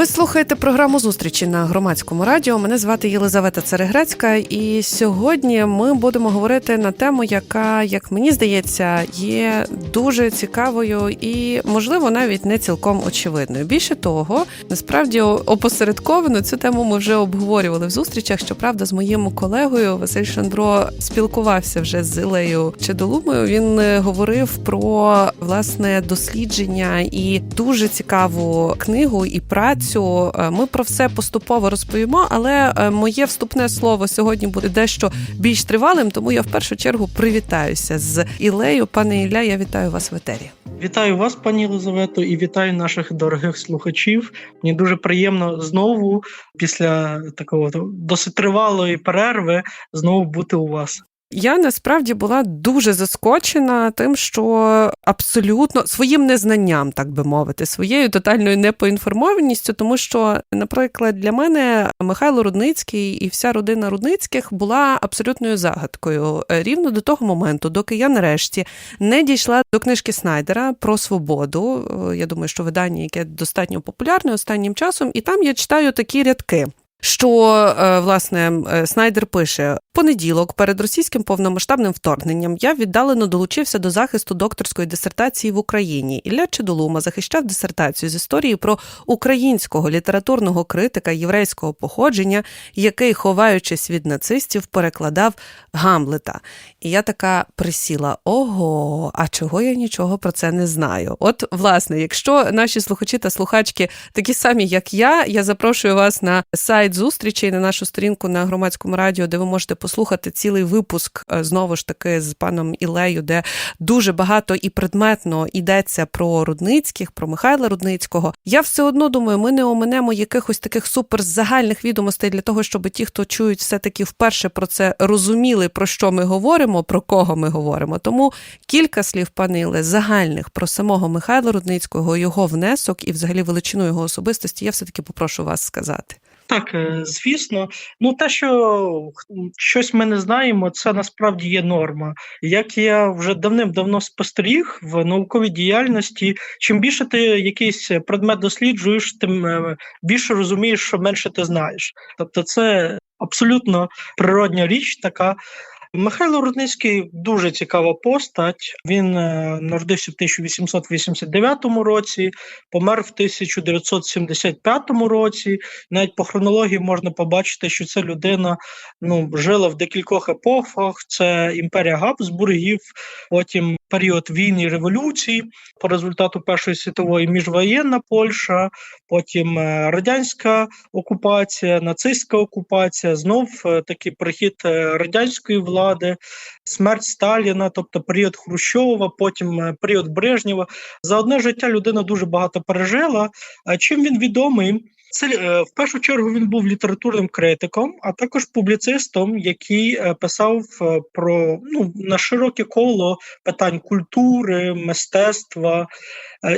Ви слухаєте програму зустрічі на громадському радіо. Мене звати Єлизавета Цереграцька, і сьогодні ми будемо говорити на тему, яка, як мені здається, є дуже цікавою і, можливо, навіть не цілком очевидною. Більше того, насправді опосередковано цю тему ми вже обговорювали в зустрічах. Щоправда, з моїм колегою Василь Шандро спілкувався вже з Ілею Чедолумою. Він е, говорив про власне дослідження і дуже цікаву книгу і працю. Е, Ми про все поступово розповімо, але е, моє вступне слово сьогодні буде дещо більш тривалим, тому я в першу чергу привітаюся з Ілею. Пане Ілля, я вітаю вас в етері. Вітаю вас, пані Єлизавето, і вітаю наших дорогих слухачів. Мені дуже приємно знову, після такого досить тривалої перерви, знову бути у вас. Я насправді була дуже заскочена тим, що абсолютно своїм незнанням, так би мовити, своєю тотальною непоінформованістю, тому що, наприклад, для мене Михайло Рудницький і вся родина Рудницьких була абсолютною загадкою е, рівно до того моменту, доки я нарешті не дійшла до книжки Снайдера про свободу. Е, Я думаю, що видання, яке достатньо популярне останнім часом, і там я читаю такі рядки. Що е, власне е, Снайдер пише понеділок перед російським повномасштабним вторгненням я віддалено долучився до захисту докторської дисертації в Україні. Ілля Чедолума захищав дисертацію з історії про українського літературного критика єврейського походження, який, ховаючись від нацистів, перекладав Гамлета. І я така присіла: ого, а чого я нічого про це не знаю? От, власне, якщо наші слухачі та слухачки такі самі, як я, я запрошую вас на сайт зустрічей на нашу сторінку на громадському радіо, де ви можете послухати цілий випуск е, знову ж таки з паном Ілею, де дуже багато і предметно йдеться про Рудницьких, про Михайла Рудницького. Я все одно думаю, ми не оминемо якихось таких суперзагальних відомостей для того, щоб ті, хто чують, все таки вперше про це розуміли, про що ми говоримо, про кого ми говоримо. Тому кілька слів, пане загальних про самого Михайла Рудницького, його внесок і взагалі величину його особистості. Я все таки попрошу вас сказати. Так, е, звісно, ну те, що щось ми не знаємо, це насправді є норма. Як я вже давним-давно спостеріг в науковій діяльності, чим більше ти якийсь предмет досліджуєш, тим е, більше розумієш, що менше ти знаєш. Тобто, це абсолютно природня річ, така. Михайло Рудницький дуже цікава постать. Він е, народився в 1889 році, помер в 1975 році. Навіть по хронології можна побачити, що ця людина ну, жила в декількох епохах. Це імперія Габсбургів, потім період війни і революції, по результату Першої світової міжвоєнна Польща, потім е, радянська окупація, нацистська окупація, знов е, такий прихід е, радянської влади, смерть Сталіна, тобто період Хрущова, потім період Брежнєва. За одне життя людина дуже багато пережила. А чим він відомий? Це е, в першу чергу він був літературним критиком, а також публіцистом, який е, писав е, про ну на широке коло питань культури, мистецтва.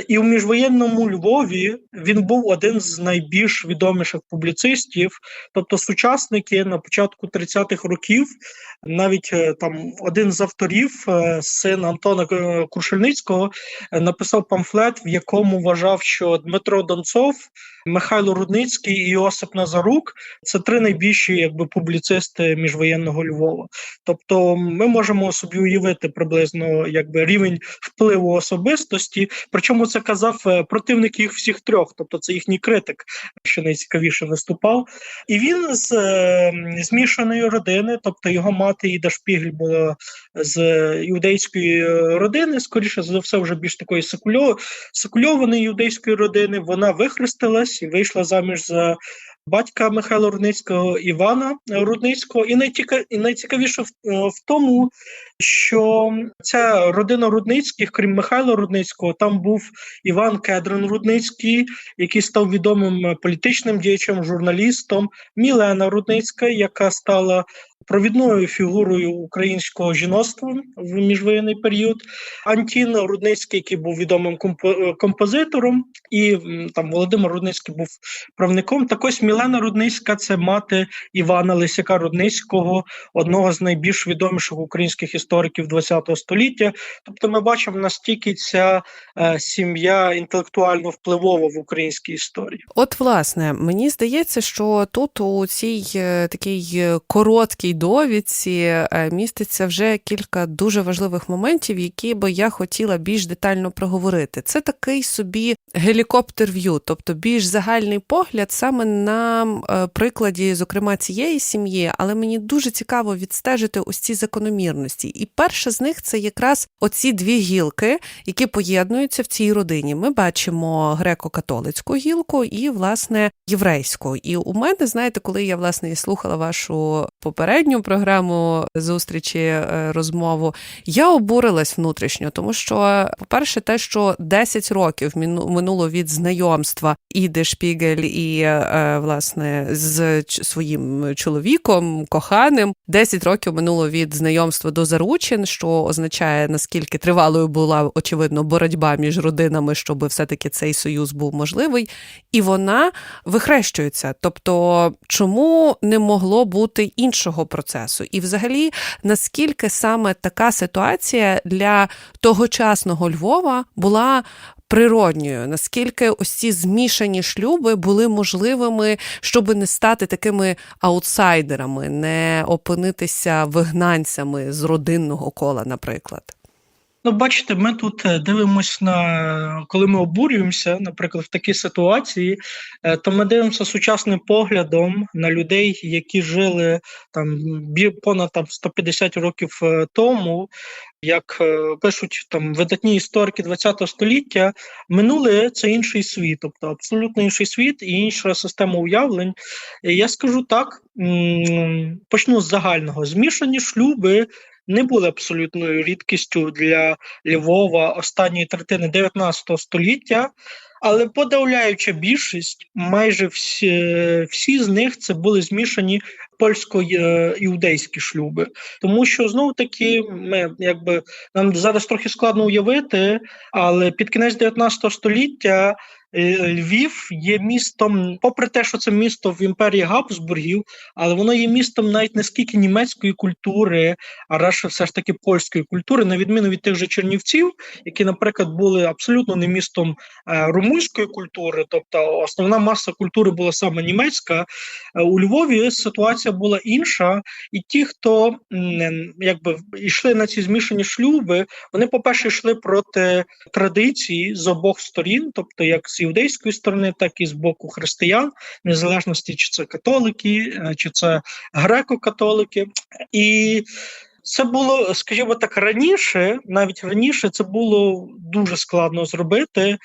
І у міжвоєнному Львові він був один з найбільш відоміших публіцистів, тобто сучасники на початку 30-х років, навіть там один з авторів, син Антона Крушельницького, написав памфлет, в якому вважав, що Дмитро Донцов, Михайло Рудницький і Йосип Назарук це три найбільші якби публіцисти міжвоєнного Львова. Тобто, ми можемо собі уявити приблизно якби рівень впливу особистості. Причому це казав е, противник їх всіх трьох, тобто це їхній критик, що найцікавіше виступав. І він з е, змішаної родини, тобто його мати Іда Шпігель була з іудейської родини, скоріше за все, вже більш такої секульо, секульованої іудейської родини. Вона вихрестилась і вийшла заміж за. Батька Михайла Рудницького Івана Рудницького, і найціка... і найцікавіше в, е, в тому, що ця родина Рудницьких, крім Михайла Рудницького, там був Іван Кедрин Рудницький, який став відомим політичним діячем, журналістом, Мілена Рудницька, яка стала провідною фігурою українського жіноцтва в міжвоєнний період. Антін Рудницький, який був відомим композитором, і там Володимир Рудницький був правником. Так ось Мілена Рудницька це мати Івана Лисяка Рудницького, одного з найбільш відоміших українських істориків ХХ століття. Тобто, ми бачимо настільки ця е, сім'я інтелектуально впливова в українській історії. От, власне, мені здається, що тут у цій е, такій е, короткій довідці е, міститься вже кілька дуже важливих моментів, які би я хотіла більш детально проговорити. Це такий собі гелікоптер-в'ю, тобто більш загальний погляд саме на е, прикладі, зокрема, цієї сім'ї, але мені дуже цікаво відстежити ось ці закономірності. І перша з них це якраз оці дві гілки, які поєднуються в цій родині. Ми бачимо греко-католицьку гілку і, власне, єврейську. І у мене, знаєте, коли я власне і слухала вашу попередню програму зустрічі е, розмову, я обурилась внутрішньо, тому що, по-перше, те, що 10 років минуло від знайомства Іди Шпігель і е, власне з своїм чоловіком, коханим, 10 років минуло від знайомства до заручин, що означає наскільки тривалою була очевидно боротьба між родинами, щоб все-таки цей союз був можливий, і вона вихрещується. Тобто, чому не могло бути іншого процесу? І, взагалі, наскільки саме така ситуація для тогочасного Львова була природньою, наскільки ось ці змішані шлюби були можливими, щоб не стати такими аутсайдерами, не опинитися вигнанцями з родинного кола, наприклад. Ну, бачите, ми тут е, дивимося на коли ми обурюємося, наприклад, в такій ситуації, е, то ми дивимося сучасним поглядом на людей, які жили там понад там 150 років е, тому. Як е, пишуть там видатні історики ХХ століття, минуле це інший світ, тобто абсолютно інший світ і інша система уявлень. Я скажу так: почну з загального. Змішані шлюби не були абсолютною рідкістю для Львова останньої третини 19 століття, але подавляюча більшість, майже всі, всі з них це були змішані польсько-іудейські шлюби. Тому що знову таки ми якби нам зараз трохи складно уявити, але під кінець 19 століття. Е, Львів є містом, попри те, що це місто в імперії Габсбургів, але воно є містом навіть не скільки німецької культури, а радше все ж таки польської культури, на відміну від тих же Чернівців, які, наприклад, були абсолютно не містом е, румунської культури, тобто основна маса культури була саме німецька. Е, У Львові ситуація була інша, і ті, хто якби йшли на ці змішані шлюби, вони, по-перше, йшли проти традиції з обох сторін, тобто як з іудейської сторони, так і з боку християн, незалежності чи це католики, е, чи це греко-католики. І це було, скажімо так, раніше, навіть раніше це було дуже складно зробити.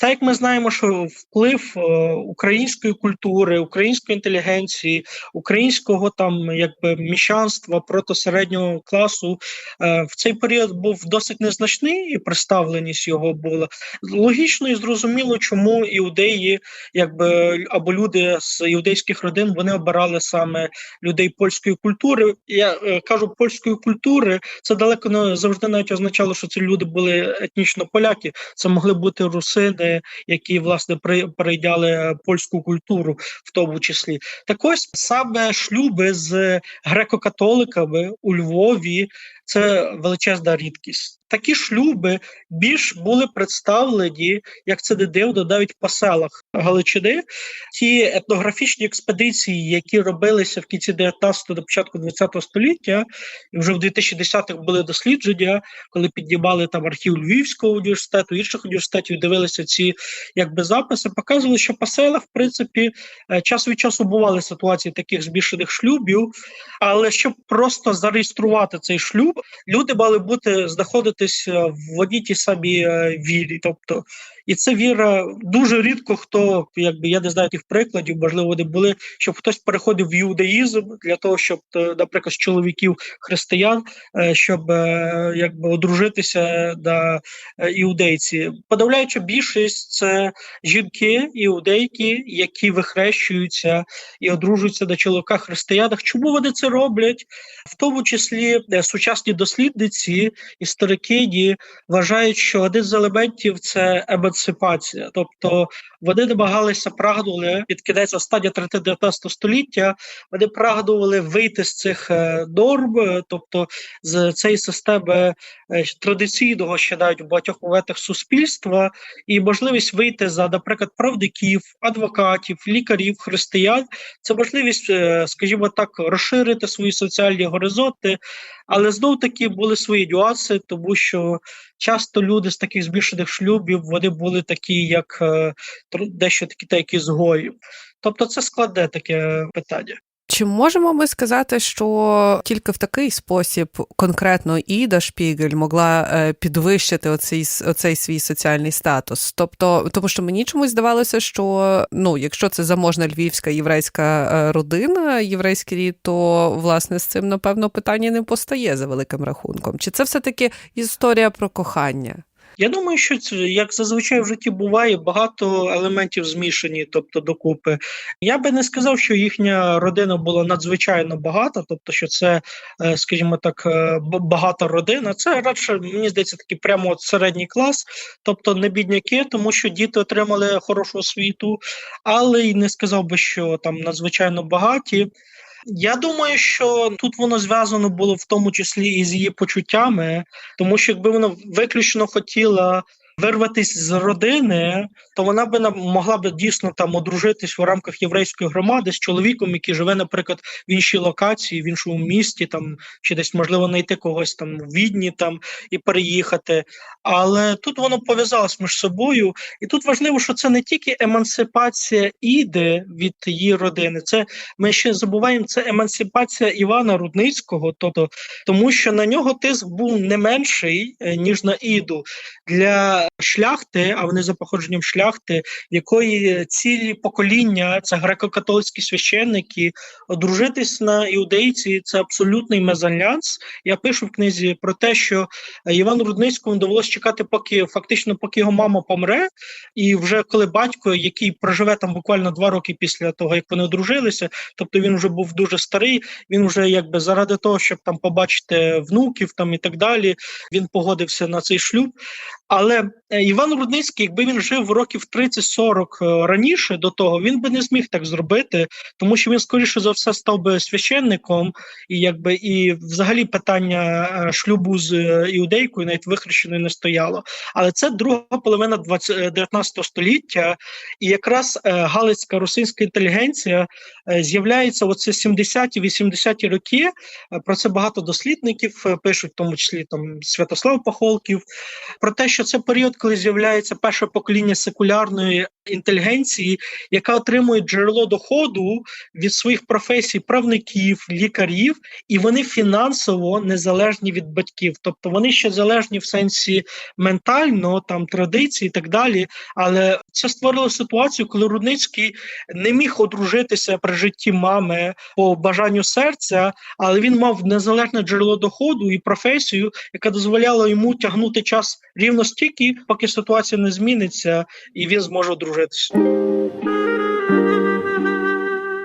Так як ми знаємо, що вплив е, української культури, української інтелігенції, українського там якби міщанства проти середнього класу е, в цей період був досить незначний, і представленість його була логічно і зрозуміло, чому іудеї, якби або люди з іудейських родин, вони обирали саме людей польської культури. Я е, кажу польської культури, це далеко не завжди навіть означало, що ці люди були етнічно поляки. Це могли бути русини, які власне при- перейняли польську культуру, в тому числі. Так ось саме шлюби з греко-католиками у Львові. Це величезна рідкість. Такі шлюби більш були представлені, як це не дивно, навіть по селах Галичини. Ті етнографічні експедиції, які робилися в кінці 19-го до початку 20-го століття, і вже в 2010-х були дослідження, коли піднімали там архів Львівського університету, інших університетів, дивилися ці якби записи, показували, що по селах, в принципі, е, час від часу бували ситуації таких збільшених шлюбів, але щоб просто зареєструвати цей шлюб, люди мали бути знаходитись е, в одній тій самій е, вірі. Тобто, І це віра дуже рідко хто, якби я не знаю тих прикладів, можливо, вони були, щоб хтось переходив в іудаїзм для того, щоб, е, наприклад, з чоловіків християн, е, щоб е, якби одружитися на іудейці. Подавляюча більшість це жінки, іудейки, які вихрещуються і одружуються на чоловіках християнах. Чому вони це роблять? В тому числі сучасні дослідниці, історикині вважають, що один з елементів це емансипація, тобто вони намагалися прагнули під кінець останньої третини 19 століття. Вони прагнули вийти з цих е, норм, тобто з цієї системи е, традиційного ще навіть у багатьох моментах суспільства, і можливість вийти за, наприклад, правників, адвокатів, лікарів, християн. Це можливість, е, скажімо так, розширити свої соціальні горизонти, але знов таки були свої нюанси, тому що часто люди з таких збільшених шлюбів вони були такі, як е, дещо такі, та як ізгої. Тобто це складне таке питання. Чи можемо ми сказати, що тільки в такий спосіб конкретно Іда Шпігель могла е, підвищити оцей, оцей свій соціальний статус? Тобто, тому що мені чомусь здавалося, що ну, якщо це заможна львівська єврейська е, родина, єврейський рід, то власне з цим напевно питання не постає за великим рахунком. Чи це все таки історія про кохання? Я думаю, що це як зазвичай в житті буває, багато елементів змішані, тобто докупи. Я би не сказав, що їхня родина була надзвичайно багата, тобто, що це, е, скажімо так, е, багата родина. Це радше, мені здається, такий прямо от середній клас, тобто не бідняки, тому що діти отримали хорошу освіту, але й не сказав би, що там надзвичайно багаті. Я думаю, що тут воно зв'язано було в тому числі і з її почуттями, тому що якби вона виключно хотіла вирватися з родини, то вона би могла би дійсно там одружитись в рамках єврейської громади з чоловіком, який живе, наприклад, в іншій локації, в іншому місті, там чи десь можливо знайти когось там в Відні там і переїхати. Але тут воно пов'язалось між собою, і тут важливо, що це не тільки емансипація іди від її родини, це ми ще забуваємо це емансипація Івана Рудницького, тобто тому, що на нього тиск був не менший е, ніж на іду для шляхти, а вони за походженням шляхти, якої цілі покоління це греко-католицькі священники, одружитись на іудейці це абсолютний мезальянс. Я пишу в книзі про те, що Івану Рудницькому довелося чекати, поки фактично поки його мама помре, і вже коли батько, який проживе там буквально два роки після того, як вони одружилися, тобто він вже був дуже старий. Він вже якби заради того, щоб там побачити внуків там і так далі, він погодився на цей шлюб. Але Іван Рудницький, якби він жив років 30-40 е, раніше до того, він би не зміг так зробити, тому що він скоріше за все став би священником, і якби і взагалі питання е, шлюбу з е, іудейкою, навіть вихрещеною, не стояло. Але це друга половина 20, е, 19 століття, і якраз е, галицька русинська інтелігенція е, з'являється оце 70-ті, 80-ті роки. Е, Про це багато дослідників е, пишуть, в тому числі там Святослав Пахолків, про те, що це період, коли з'являється перше покоління секулярної інтелігенції, яка отримує джерело доходу від своїх професій правників, лікарів, і вони фінансово незалежні від батьків. Тобто вони ще залежні в сенсі ментально, там традицій і так далі. Але це створило ситуацію, коли Рудницький не міг одружитися при житті мами по бажанню серця, але він мав незалежне джерело доходу і професію, яка дозволяла йому тягнути час рівно стільки, поки ситуація не зміниться, і він зможе одружитися.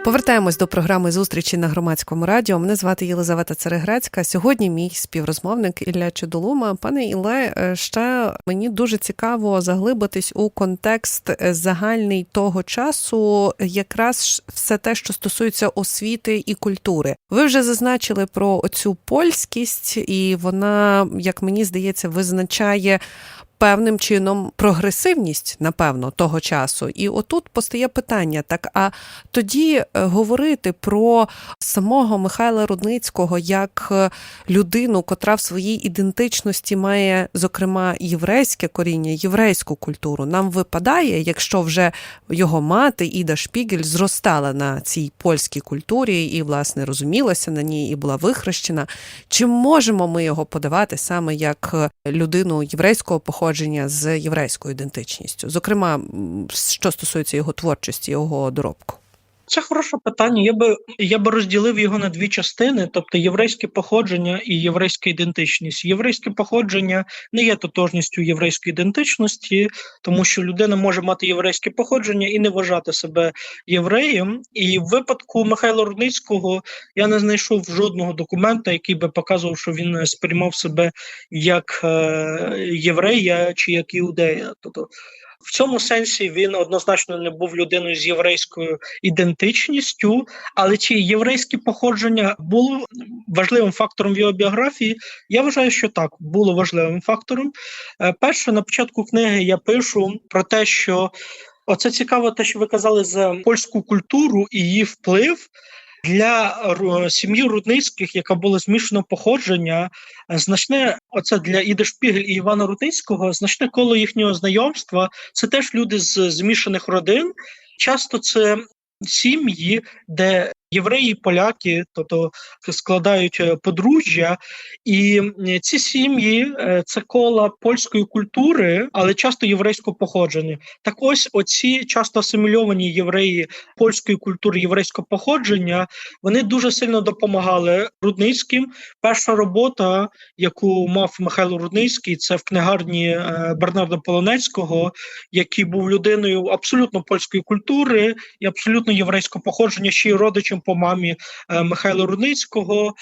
Повертаємось до програми зустрічі на громадському радіо. Мене звати Єлизавета Церегрецька. Сьогодні мій співрозмовник Ілля Чудолума. Пане Ілле, е, ще мені дуже цікаво заглибитись у контекст е, загальний того часу, якраз все те, що стосується освіти і культури. Ви вже зазначили про оцю польськість, і вона, як мені здається, визначає певним чином прогресивність, напевно, того часу. І отут постає питання: так а тоді е, говорити про самого Михайла Рудницького як е, людину, котра в своїй ідентичності має, зокрема, єврейське коріння, єврейську культуру, нам випадає, якщо вже його мати Іда Шпігель зростала на цій польській культурі і, власне, розумілася на ній і була вихрещена. Чи можемо ми його подавати саме як е, людину єврейського походження? Походження з єврейською ідентичністю, зокрема, що стосується його творчості, його доробку? Це хороше питання. Я би я би розділив його на дві частини: тобто єврейське походження і єврейська ідентичність. Єврейське походження не є тотожністю єврейської ідентичності, тому що людина може мати єврейське походження і не вважати себе євреєм. І в випадку Михайла Рудницького я не знайшов жодного документа, який би показував, що він сприймав себе як е, єврея чи як іудея. Тобто в цьому сенсі він однозначно не був людиною з єврейською ідентичністю, але чи єврейське походження було важливим фактором в його біографії? Я вважаю, що так було важливим фактором. Е, Перше, на початку книги я пишу про те, що оце цікаво, те, що ви казали за польську культуру і її вплив. Для сім'ї Рудницьких, яка була змішаного походження, значне оце для Іди Шпігель і Івана Рудницького, значне коло їхнього знайомства. Це теж люди з змішаних родин. Часто це сім'ї, де євреї, поляки, тобто складають е, подружжя, і ці сім'ї е, це кола польської культури, але часто єврейського походження. Так ось оці часто асимільовані євреї польської культури, єврейського походження, вони дуже сильно допомагали Рудницьким. Перша робота, яку мав Михайло Рудницький, це в книгарні е, Бернарда Полонецького, який був людиною абсолютно польської культури і абсолютно єврейського походження, ще й родичем по мамі е, Михайла Рудницького.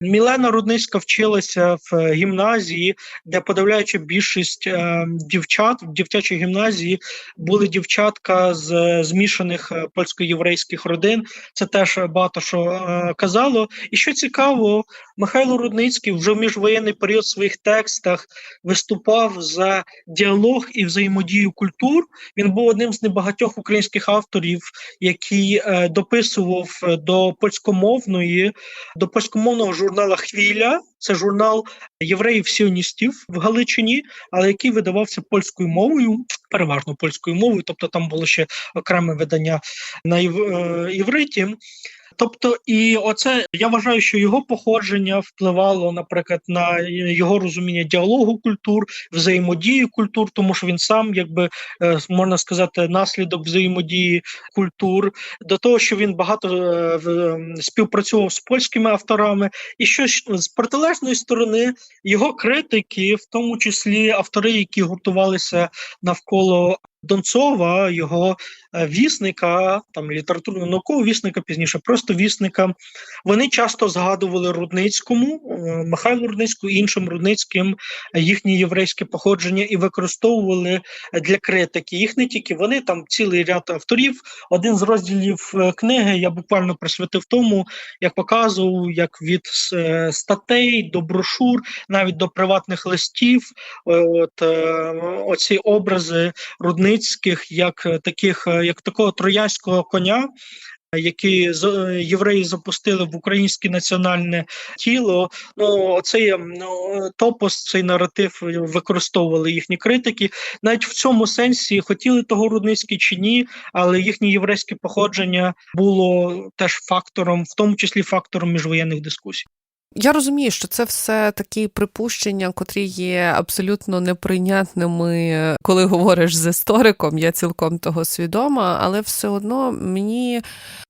Мілена Рудницька вчилася в е, гімназії, де подавляюча більшість е, дівчат в дівчачій гімназії були дівчатка з е, змішаних е, польсько-єврейських родин. Це теж багато що е, казало. І що цікаво, Михайло Рудницький вже в міжвоєнний період в своїх текстах виступав за діалог і взаємодію культур. Він був одним з небагатьох українських авторів, який е, дописував до польськомовної, до польськомовного журнала Хвіля. Це журнал євреїв-сіоністів в Галичині, але який видавався польською мовою, переважно польською мовою, тобто там було ще окреме видання на е, євриті. Тобто, і оце я вважаю, що його походження впливало, наприклад, на його розуміння діалогу культур, взаємодії культур, тому що він сам, якби е, можна сказати, наслідок взаємодії культур, до того, що він багато е, співпрацював з польськими авторами, і що з протилежної сторони його критики, в тому числі автори, які гуртувалися навколо Донцова, його е, вісника, там літературно наукового вісника, пізніше просто вісника. Вони часто згадували Рудницькому, е, Михайлу Рудницькому, іншим Рудницьким е, їхнє єврейське походження і використовували для критики. Їх не тільки вони, там цілий ряд авторів. Один з розділів книги я буквально присвятив тому, як показував, як від статей до брошур, навіть до приватних листів, от оці образи Рудницьких, як е, таких, е, як такого троянського коня. Які е, євреї запустили в українське національне тіло, ну цей ну, топос, цей наратив використовували їхні критики. Навіть в цьому сенсі хотіли того Рудницькі чи ні, але їхнє єврейське походження було теж фактором, в тому числі фактором міжвоєнних дискусій. Я розумію, що це все такі припущення, котрі є абсолютно неприйнятними, коли говориш з істориком. Я цілком того свідома, але все одно мені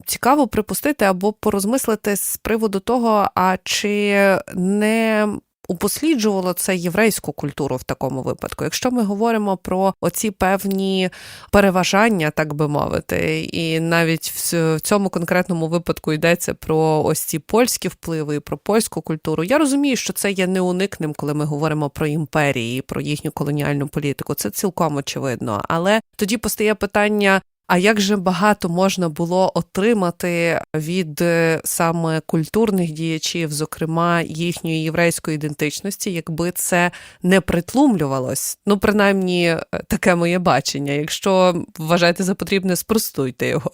цікаво припустити або порозмислити з приводу того, а чи не. Упосліджувало це єврейську культуру в такому випадку. Якщо ми говоримо про оці певні переважання, так би мовити, і навіть в цьому конкретному випадку йдеться про ось ці польські впливи, про польську культуру. Я розумію, що це є неуникним, коли ми говоримо про імперії, про їхню колоніальну політику. Це цілком очевидно. Але тоді постає питання. А як же багато можна було отримати від е, саме культурних діячів, зокрема їхньої єврейської ідентичності, якби це не притлумлювалось? Ну, принаймні, е, таке моє бачення. Якщо вважаєте за потрібне, спростуйте його.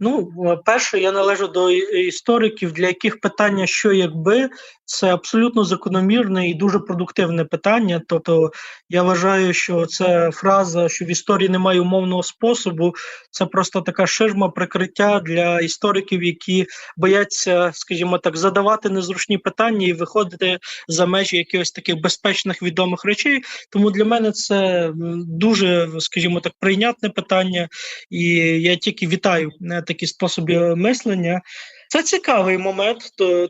Ну, е, перше, я належу до істориків, для яких питання, що якби Це абсолютно закономірне і дуже продуктивне питання. Тобто, я вважаю, що це фраза, що в історії немає умовного способу, це просто така ширма прикриття для істориків, які бояться, скажімо так, задавати незручні питання і виходити за межі якихось таких безпечних відомих речей. Тому для мене це дуже, скажімо так, прийнятне питання, і я тільки вітаю е, такі способи мислення. Це цікавий момент,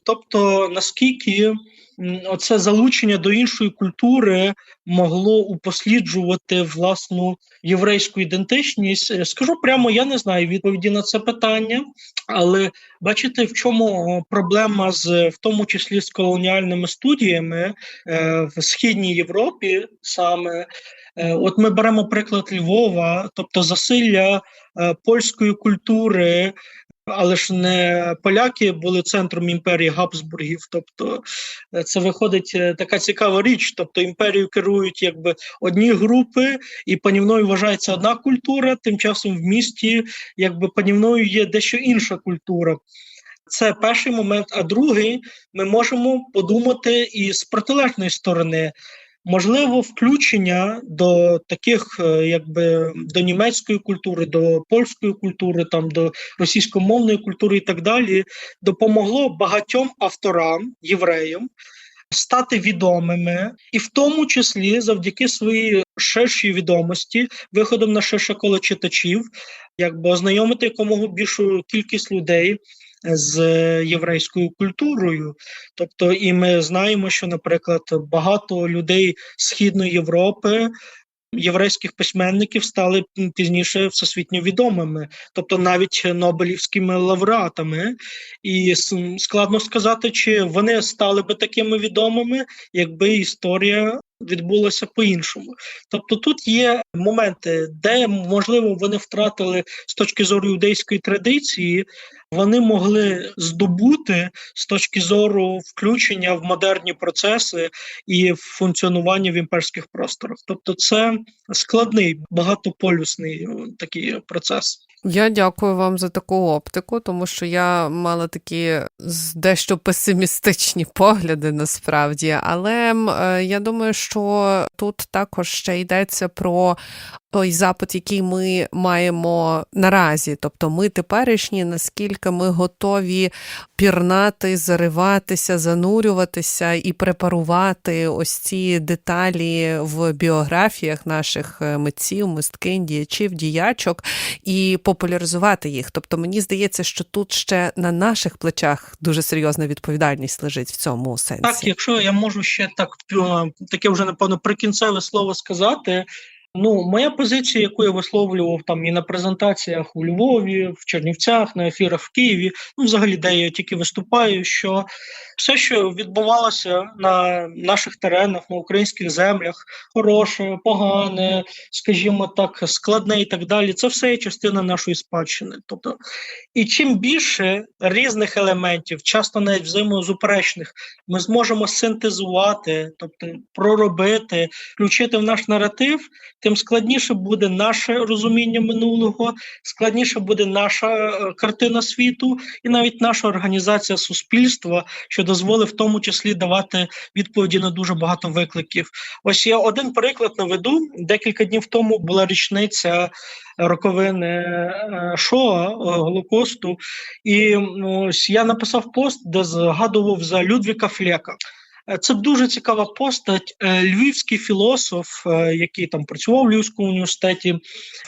тобто наскільки оце залучення до іншої культури могло упосліджувати власну єврейську ідентичність. Е, скажу прямо, я не знаю відповіді на це питання, але бачите, в чому проблема з в тому числі з колоніальними студіями е, в східній Європі саме. Е, от ми беремо приклад Львова, тобто засилля польської культури але ж не поляки були центром імперії Габсбургів. Тобто е, це виходить е, така цікава річ. Тобто імперію керують якби одні групи, і панівною вважається одна культура. Тим часом в місті якби панівною є дещо інша культура. Це перший момент. А другий, ми можемо подумати і з протилежної сторони. Можливо, включення до таких, е, якби до німецької культури, до польської культури, там до російськомовної культури і так далі, допомогло багатьом авторам, євреям стати відомими, і в тому числі завдяки своїй ширшій відомості, виходом на ширше коло читачів, якби ознайомити якомога більшу кількість людей з єврейською культурою. Тобто, і ми знаємо, що, наприклад, багато людей Східної Європи. Єврейських письменників стали пізніше всесвітньо відомими, тобто навіть Нобелівськими лауреатами. І складно сказати, чи вони стали би такими відомими, якби історія відбулося по-іншому. Тобто тут є моменти, де можливо вони втратили з точки зору юдейської традиції, вони могли здобути з точки зору включення в модерні процеси і функціонування в імперських просторах. Тобто, це складний багатополюсний такий процес. Я дякую вам за таку оптику, тому що я мала такі дещо песимістичні погляди насправді. Але е, я думаю, що тут також ще йдеться про той запит, який ми маємо наразі. Тобто ми теперішні, наскільки ми готові пірнати, зариватися, занурюватися і препарувати ось ці деталі в біографіях наших е, митців, мисткинь, діячів, діячок і популяризувати їх. Тобто, мені здається, що тут ще на наших плечах дуже серйозна відповідальність лежить в цьому сенсі. Так, якщо я можу ще так е, таке вже напевно прикінцеве слово сказати. Ну, моя позиція, яку я висловлював там і на презентаціях у Львові, в Чернівцях, на ефірах в Києві, ну взагалі, де я тільки виступаю, що все, що відбувалося на наших теренах, на українських землях, хороше, погане, скажімо так, складне і так далі, це все є частина нашої спадщини. Тобто, і чим більше різних елементів, часто навіть взаємозуперечних, ми зможемо синтезувати, тобто проробити, включити в наш наратив тим складніше буде наше розуміння минулого, складніше буде наша е, картина світу, і навіть наша організація суспільства, що дозволить в тому числі давати відповіді на дуже багато викликів. Ось я один приклад наведу. Декілька днів тому була річниця. Роковини е, Шоа е, Голокосту, і ось я написав пост, де згадував за Людвіка Флека. Е, це дуже цікава постать. Е, львівський філософ, е, який там працював в Львівському університеті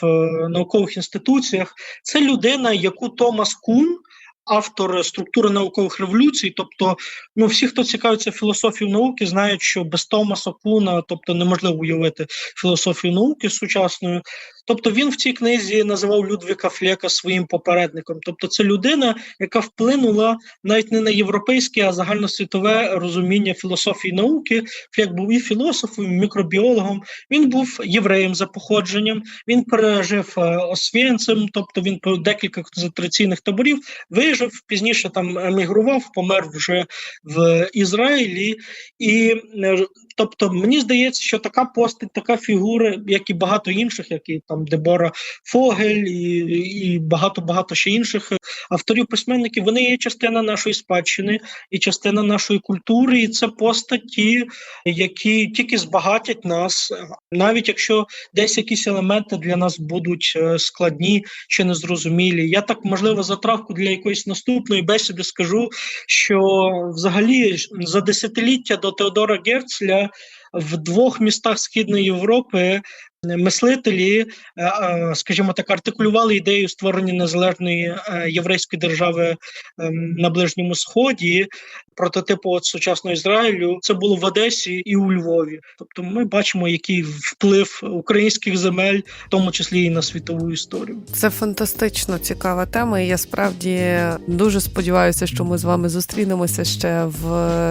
в наукових інституціях. Це людина, яку Томас Кун автор структури наукових революцій. Тобто, ну всі, хто цікавиться філософією науки, знають, що без Томаса Куна, тобто неможливо уявити філософію науки сучасною. Тобто він в цій книзі називав Людвіка Флека своїм попередником. Тобто, це людина, яка вплинула навіть не на європейське, а загальносвітове розуміння філософії науки. Флек був і філософом, і мікробіологом. Він був євреєм за походженням. Він пережив е, освєнцем, тобто він по декілька концентраційних таборів вижив пізніше. Там емігрував, помер вже в Ізраїлі, і е, Тобто, мені здається, що така постать, така фігура, як і багато інших, як і там Дебора Фогель, і, і багато багато ще інших авторів письменників, вони є частина нашої спадщини і частина нашої культури, і це постаті, які тільки збагатять нас, навіть якщо десь якісь елементи для нас будуть е, складні чи незрозумілі. Я так можливо затравку для якоїсь наступної бесіди скажу, що взагалі за десятиліття до Теодора Герцля в двох містах Східної Європи мислителі, е, е, скажімо так, артикулювали ідею створення незалежної е, єврейської держави ем, на Ближньому Сході, прототипу от сучасного Ізраїлю. Це було в Одесі і у Львові. Тобто, ми бачимо, який вплив українських земель, в тому числі і на світову історію. Це фантастично цікава тема. і Я справді дуже сподіваюся, що ми з вами зустрінемося ще в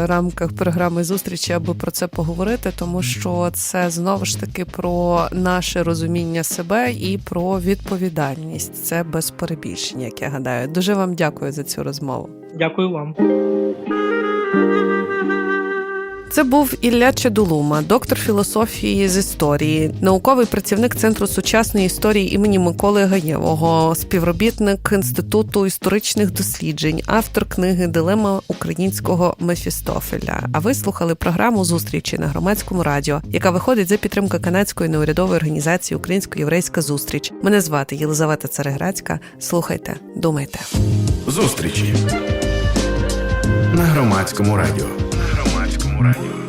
рамках програми зустрічі, аби про це поговорити, тому що це знову ж таки про наше розуміння себе і про відповідальність. Це без перебільшення, як я гадаю. Дуже вам дякую за цю розмову. Дякую вам. Це був Ілля Чедулума, доктор філософії з історії, науковий працівник Центру сучасної історії імені Миколи Гаєвого, співробітник Інституту історичних досліджень, автор книги Дилема українського Мефістофеля. А ви слухали програму зустрічі на громадському радіо, яка виходить за підтримки канадської неурядової організації Українсько-єврейська зустріч. Мене звати Єлизавета Цареградська. Слухайте, думайте. Зустрічі на громадському радіо. На громадському радіо.